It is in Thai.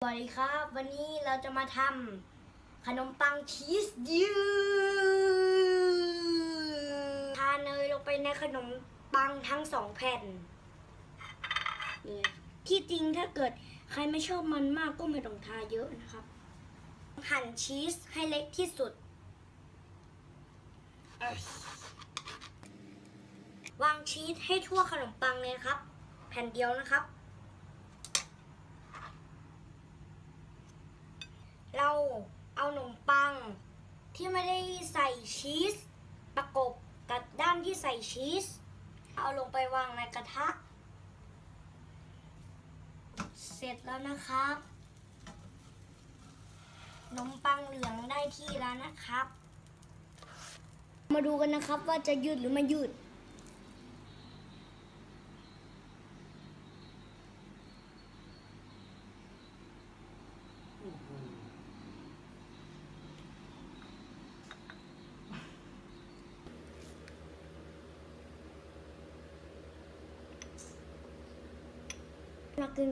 สวัสดีครับ วันนี้เราจะมาทำขนมปังชีสยืดทาเนยลงไปในขนมปังทั้งสองแผ่นนี่ที่จริงถ้าเกิดใครไม่ชอบมันมากก็ไม่ต้องทาเยอะนะครับ หั่นชีสให้เล็กที่สุด วางชีสให้ทั่วขนมปังเลยนะครับ แผ่นเดียวนะครับ เราเอาขนมปังที่ไม่ได้ใส่ชีส ประกบกับด้านที่ใส่ชีส เอาลงไปวางในกระทะ เสร็จแล้วนะครับขนมปังเหลืองได้ที่แล้วนะครับ มาดูกันนะครับว่าจะยืดหรือไม่ยืด ลากิน